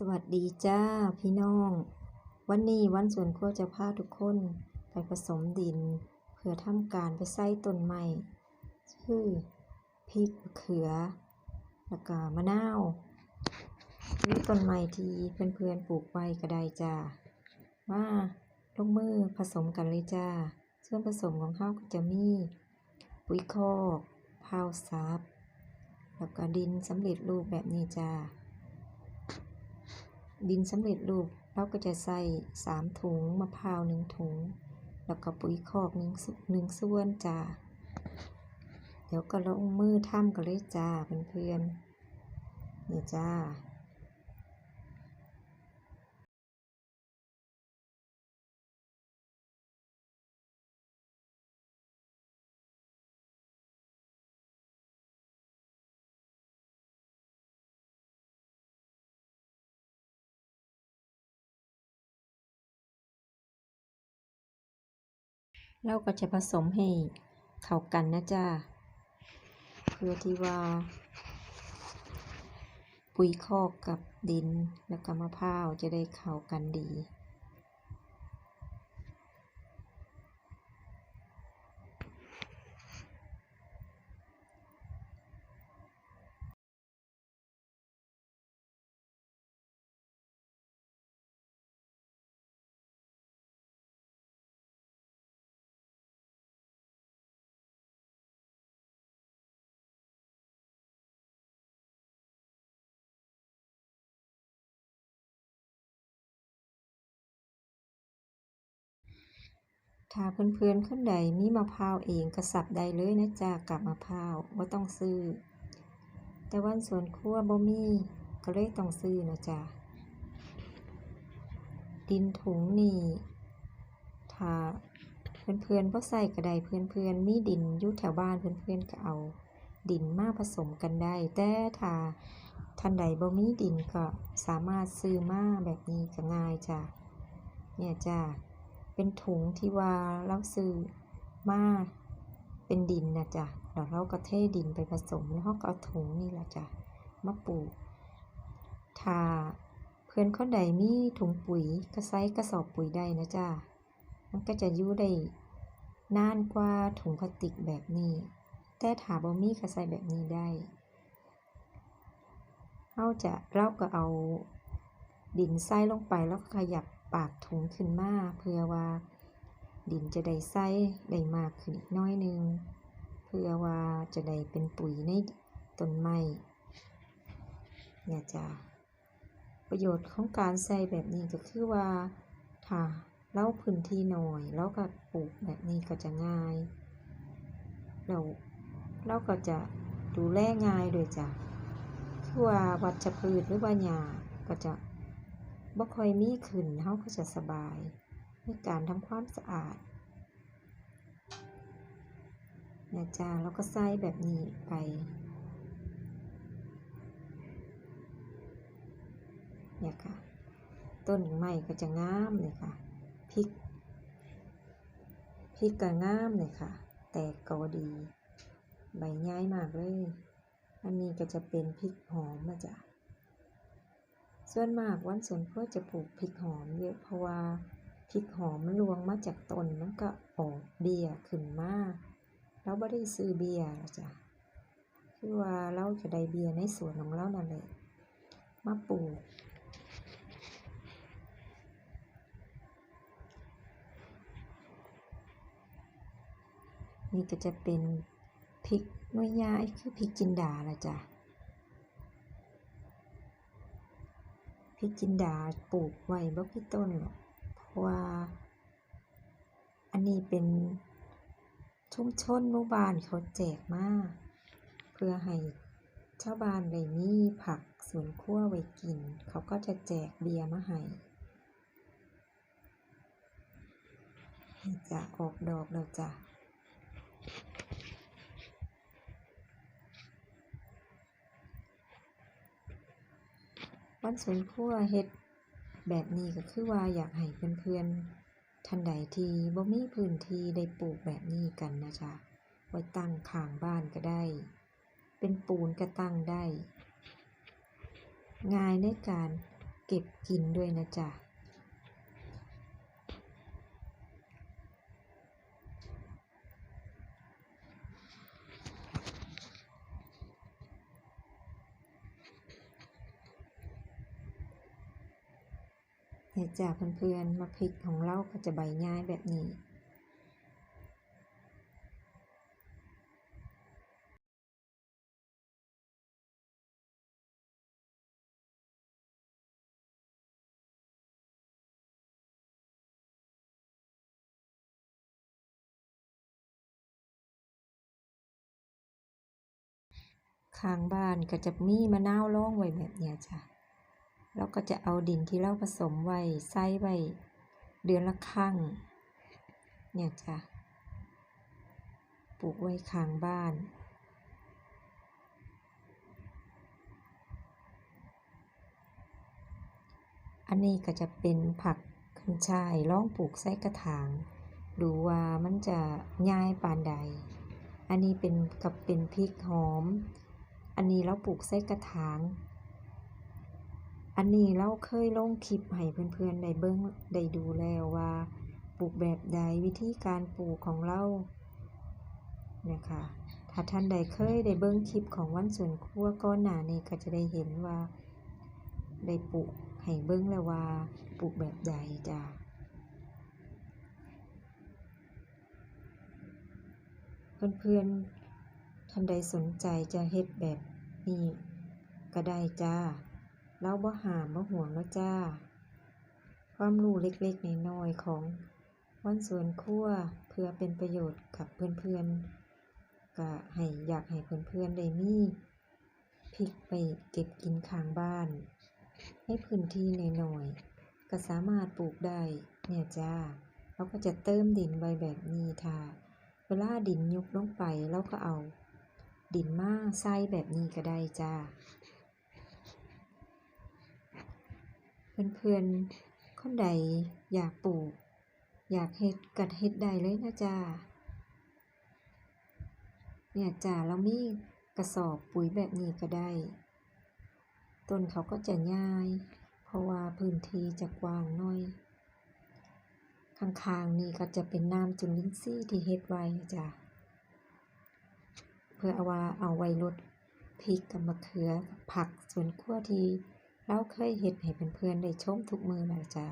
สวัสดีจ้าพี่น้อง วันนี้วันสวนครัวจะพาทุกคนไปผสมดิน เพื่อทำการไปใส่ต้นไม้คือพริกเขือ แล้วก็มะนาวหรือต้นไม้ที่เพื่อนๆปลูกไว้ก็ได้จ้ามาลงมือผสมกันเลยจ้าส่วนผสมของเขาก็จะมีปุ๋ยคอกพาวซับแล้วก็ดินสำเร็จรูปแบบนี้จ้า ดินสำเร็จรูปเราก็จะใส่สามถุงมะพร้าวหนึ่งถุง แล้วก็ปุ๋ยคอกหนึ่งส่วนหนึ่งส่วนจ้าเดี๋ยวก็ลงมือทำกันเลยจ้าเพื่อนๆนี่จ้า เราก็จะผสมให้เข้ากันนะจ้าเพื่อที่ว่า ปุ๋ยคอกกับดินแล้วก็มะพร้าวจะได้เข้ากันดี ถ้าเพื่อนๆคนใดมีมะพร้าวเองก็สับได้เลยนะจ๊ะกับมะพร้าวว่าต้องซื้อ แต่วันสวนครัวบ่มีก็เลยต้องซื้อนะจ๊ะดินถุงนี่ถ้าเพื่อนๆบ่ใส่ก็ไดเพื่อนๆมีดินอยู่แถวบ้านเพื่อนๆก็เอา ดินมาผสมกันได้ แต่ถ้าท่านใดบ่มีดินก็สามารถซื้อมาแบบนี้ก็ง่ายจ้ะเนี่ยจ้ะ เป็นถุงที่ว่าเราซื้อมาเป็นดินนะจ๊ะแล้วเราก็เทดินไปผสมแล้วเราก็เอาถุงนี่แหละจ้ะมาปลูกถ้าเพื่อนคนใดมีถุงปุ๋ยก็ใส่กระสอบปุ๋ยได้นะจ๊ะมันก็จะอยู่ได้นานกว่าถุงพลาสติกแบบนี้ แต่ถ้าบ่มีก็ใส่แบบนี้ได้เราจะเราก็เอาดินใส่ลงไปแล้วขยับ ปากถุงขึ้นมาเพื่อว่า ดินจะได้ใส่ได้มากขึ้นอีกน้อยนึง เพื่อว่าจะได้เป็นปุ๋ยในต้นไม้เนี่ยจ้ะประโยชน์ของการใส่แบบนี้ก็คือว่าถ้าเราพื้นที่น้อยเราก็ปลูกแบบนี้ก็จะง่าย เราเราก็จะดูแลง่ายเลยจ้ะคือว่าวัชพืชหรือว่าหญ้าก็จะ บ่ค่อยมีขึ้นเราก็จะสบายในการทำความสะอาดนี่ยจ้าเราก็ใส่แบบนี้ไป เนี่ยค่ะ ต้นไม้ก็จะงามเลยค่ะพริกพริกก็งามเลยค่ะ แตกกอดี ใบใหญ่มากเลย อันนี้ก็จะเป็นพริกหอมนะจ๊ะ ส่วนมากวันสวนครัวจะปลูกพริกหอมเยอะเพราะว่าพริกหอมมันรวงมาจากต้นมันก็ออกเบี้ยขึ้นมาเราไม่ได้ซื้อเบี้ยหรอจ้ะคือว่าเราจะได้เบี้ยในสวนของเรานั่นแหละมาปลูกนี่ก็จะเป็นพริกน้วยย้ายคือพริกจินดาละจ้ะ พริกจินดาปลูกไว้บ่กี่ต้นหรอกเพราะว่า อันนี้เป็นชุมชนหมู่บ้านเขาแจกมาเพื่อให้ชาวบ้านได้มีผักสวนครัวไว้กิน เขาก็จะแจกเบียร์มาให้จะออกดอกแล้วจ้ะ วันสวนครัวเฮ็ดแบบนี้ก็คือว่าอยากให้เพื่อนๆท่านใดที่บ่มีพื้นที่ได้ปลูกแบบนี้กันนะจ๊ะไว้ตั้งข้างบ้านก็ได้ เป็นปูนก็ตั้งได้ ง่ายในการเก็บกินด้วยนะจ๊ะ เนี่ยจ้ะเพื่อนๆมะพริกของเราก็จะใบง่ายแบบนี้ ข้างบ้านก็จะมีมะนาวร่องไว้แบบเนี้ยจ้ะ แล้วก็จะเอาดินที่เราผสมไว้ใส่ไว้เดือนละครั้งเนี่ยจ้ะปลูกไว้ข้างบ้านอันนี้ก็จะเป็นผักขึ้นช่ายลองปลูกใส่กระถาง ดูว่ามันจะง่ายปานใด อันนี้เป็นกับเป็นพริกหอม อันนี้เราปลูกใส่กระถาง อันนี้เราเคยลงคลิปให้เพื่อนๆได้เบิ่งได้ดูแล้วว่าปลูกแบบใดวิธีการปลูกของเรานะคะถ้าท่านใดเคยได้เบิ่งคลิปของวันสวนครัวก่อนหนานี้ก็จะได้เห็นว่า ได้ปลูกให้เบิ่งแล้วว่าปลูกแบบใดจ้ะเพื่อนๆท่านใดสนใจจะเฮ็ดแบบนี้ก็ได้จ้า เราบ่หามบ่ห่วงแล้วจ้า ความรู้เล็กๆน้อยๆของวันสวนครัวเพื่อเป็นประโยชน์กับเพื่อนๆก็ให้อยากให้เพื่อนๆได้มีพริกไปเก็บกินข้างบ้าน ให้พื้นที่น้อยๆก็สามารถปลูกได้เนี่ยจ้าเราก็จะเติมดินไว้แบบนี้ค่ะเวลาดินยุบลงไปเราก็เอา ดินมาใส่แบบนี้ก็ได้จ้า เพื่อนๆคนใดอยากปลูก อยากเฮ็ดกัดเฮ็ดได้เลยนะจ้าเนี่ยจ้าเรามีกระสอบปุ๋ยแบบนี้ก็ได้ ต้นเขาก็จะง่าย เพราะว่าพื้นที่จะกว้างน่อยข้างๆนี่ก็จะเป็นน้ำจุลินทรีย์ที่เฮ็ดไว้จ้ะเพื่อเอาว่าเอาไว้ลดพริกกับมะเขือผักสวนครัวที่ เราเคยเห็ดให้เพื่อนๆได้ชมทุกมือแล้วจ้า